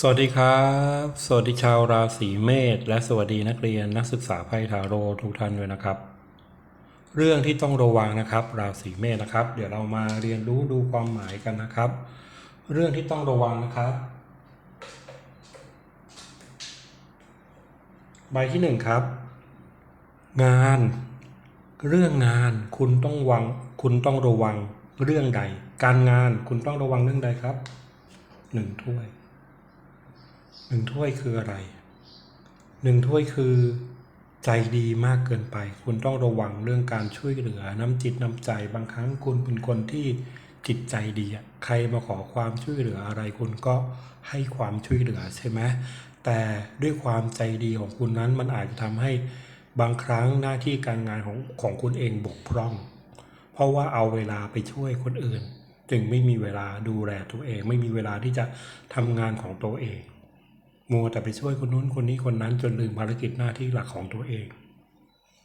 สวัสดีครับ สวัสดีชาวราศีเมษและสวัสดีนักเรียนนักศึกษาไพ่ทาโร่ทุกท่านด้วยนะครับ เรื่องที่ต้องระวังนะครับ ราศีเมษนะครับ เดี๋ยวเรามาเรียนรู้ดูความหมายกันนะครับ เรื่องที่ต้องระวังนะครับ ใบที่หนึ่งครับ งาน เรื่องงานคุณต้องวัง คุณต้องระวังเรื่องใด การงานคุณต้องระวังเรื่องใดครับหนึ่งถ้วย หนึ่งถ้วยคืออะไรหนึ่งถ้วยคือใจดีมากเกินไป คุณต้องระวังเรื่องการช่วยเหลือน้ำจิตน้ำใจบางครั้งคุณเป็นคนที่จิตใจดีใครมาขอความช่วยเหลืออะไรคุณก็ให้ความช่วยเหลือใช่ไหมแต่ด้วยความใจดีของคุณนั้นมันอาจจะทำให้บางครั้งหน้าที่การงานของของคุณเองบกพร่อง เพราะว่าเอาเวลาไปช่วยคนอื่น จึงไม่มีเวลาดูแลตัวเอง ไม่มีเวลาที่จะทำงานของตัวเอง มัวแต่ไปช่วยคนนู้นคนนี้คนนั้นจนลืมภารกิจหน้าที่หลักของตัวเอง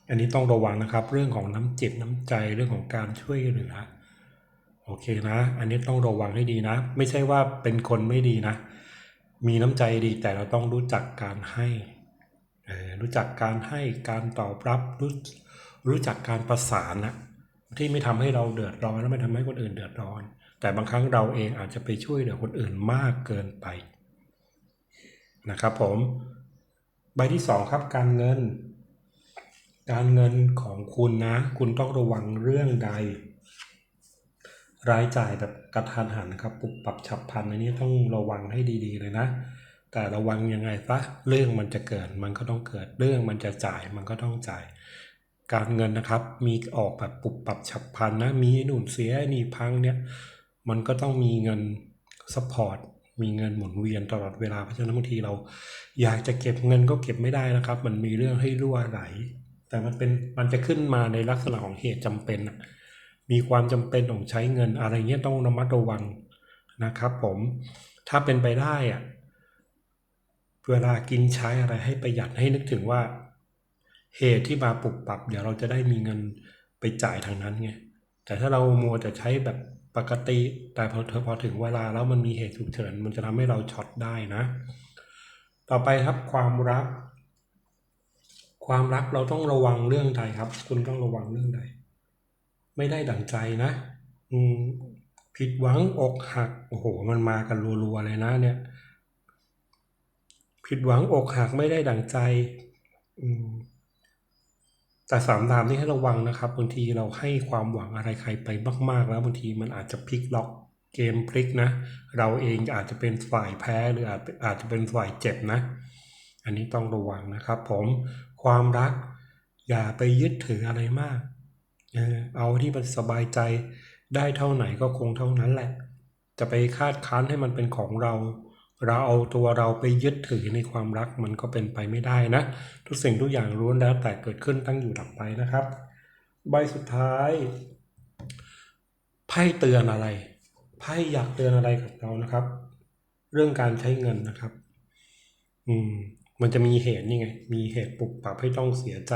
อันนี้ต้องระวังนะครับ เรื่องของน้ำจิตน้ำใจเรื่องของการช่วยเหลือโอเคนะ อันนี้ต้องระวังให้ดีนะ ไม่ใช่ว่าเป็นคนไม่ดีนะ มีน้ำใจดีแต่เราต้องรู้จักการให้รู้จักการให้การตอบรับรู้รู้จักการประสานนะที่ไม่ทำให้เราเดือดร้อนและไม่ทำให้คนอื่นเดือดร้อน แต่บางครั้งเราเองอาจจะไปช่วยเหลือคนอื่นมากเกินไป นะครับผม ใบที่สองครับการเงิน การเงินของคุณนะ คุณต้องระวังเรื่องใด รายจ่ายแบบกระทันหันครับปุบปรับฉับพลันอันนี้ต้องระวังให้ดีๆเลยนะ แต่ระวังยังไงซะเรื่องมันจะเกิดมันก็ต้องเกิดเรื่องมันจะจ่ายมันก็ต้องจ่ายการเงินนะครับ มีออกแบบปุบปรับฉับพลันนะ มีหนุนเสียนี่พังเนี่ย มันก็ต้องมีเงินซัพพอร์ต มีเงินหมุนเวียนตลอดเวลา เพราะฉะนั้นบางทีเราอยากจะเก็บเงินก็เก็บไม่ได้นะครับ มันมีเรื่องให้รั่วไหล แต่มันเป็นมันจะขึ้นมาในลักษณะของเหตุจำเป็น มีความจำเป็นต้องใช้เงินอะไรเงี้ยต้องระมัดระวังนะครับผมถ้าเป็นไปได้อะเวลากินใช้อะไรให้ประหยัดให้นึกถึงว่า เหตุที่มาปรับปรับ เดี๋ยวเราจะได้มีเงินไปจ่ายทางนั้นไง แต่ถ้าเรามัวแต่ใช้แบบปกติ แต่พอเธอพอถึงเวลาแล้วมันมีเหตุฉุกเฉินมันจะทำให้เราช็อตได้นะ ต่อไปครับความรัก ความรักเราต้องระวังเรื่องใดครับ คุณต้องระวังเรื่องใด ไม่ได้ดั่งใจนะ อืมผิดหวังอกหักโอ้โห มันมากันรัวๆเลยนะ เนี่ย ผิดหวังอกหักไม่ได้ดั่งใจ อืม แต่สามดาบนี่ให้ระวังนะครับบางทีเราให้ความหวังอะไรใครไปมาก ๆ แล้วบางทีมันอาจจะพลิกล็อกเกมพลิกนะ เราเองอาจจะเป็นฝ่ายแพ้หรืออาจอาจจะเป็นฝ่ายเจ็บนะ อันนี้ต้องระวังนะครับผมความรัก อย่าไปยึดถืออะไรมาก เออเอาที่มันสบายใจได้เท่าไหนก็คงเท่านั้นแหละ จะไปคาดคั้นให้มันเป็นของเรา เราเอาตัวเราไปยึดถือในความรักมันก็เป็นไปไม่ได้นะ ทุกสิ่งทุกอย่างล้วนแล้วแต่เกิดขึ้นตั้งอยู่ดับไปนะครับ ใบสุดท้ายไพ่เตือนอะไรไพ่อยากเตือนอะไรกับเรานะครับ เรื่องการใช้เงินนะครับ อืม มันจะมีเหตุนี่ไง มีเหตุปลุกปรับให้ต้องเสียใจ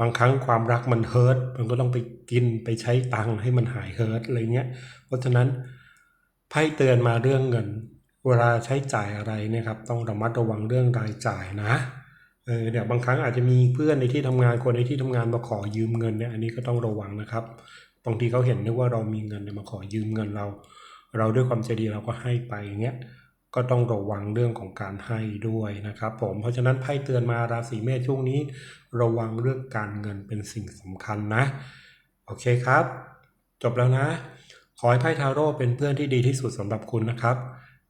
บางครั้งความรักมันเฮิร์ตมันก็ต้องไปกินไปใช้ตังค์ให้มันหายเฮิร์ตอะไรเงี้ย เพราะฉะนั้นไพ่เตือนมาเรื่องเงิน เวลาใช้จ่ายอะไรนี่ยครับต้องระมัดระวังเรื่องรายจ่ายนะเออเดี๋ยวบางครั้งอาจจะมีเพื่อนในที่ทำงานคนในที่ทำงานมาขอยืมเงินเนี่ยอันนี้ก็ต้องระวังนะครับบางทีเขาเห็นนึกว่าเรามีเงินเนี่ยมาขอยืมเงินเรา เราด้วยความใจดีเราก็ให้ไปอย่างเงี้ยก็ต้องระวังเรื่องของการให้ด้วยนะครับ ผมเพราะฉะนั้นไพ่เตือนมาราศีเมษช่วงนี้ ระวังเรื่องการเงินเป็นสิ่งสำคัญนะ โอเคครับ จบแล้วนะ ขอให้ไพ่ทาโร่เป็นเพื่อนที่ดีที่สุดสำหรับคุณนะครับ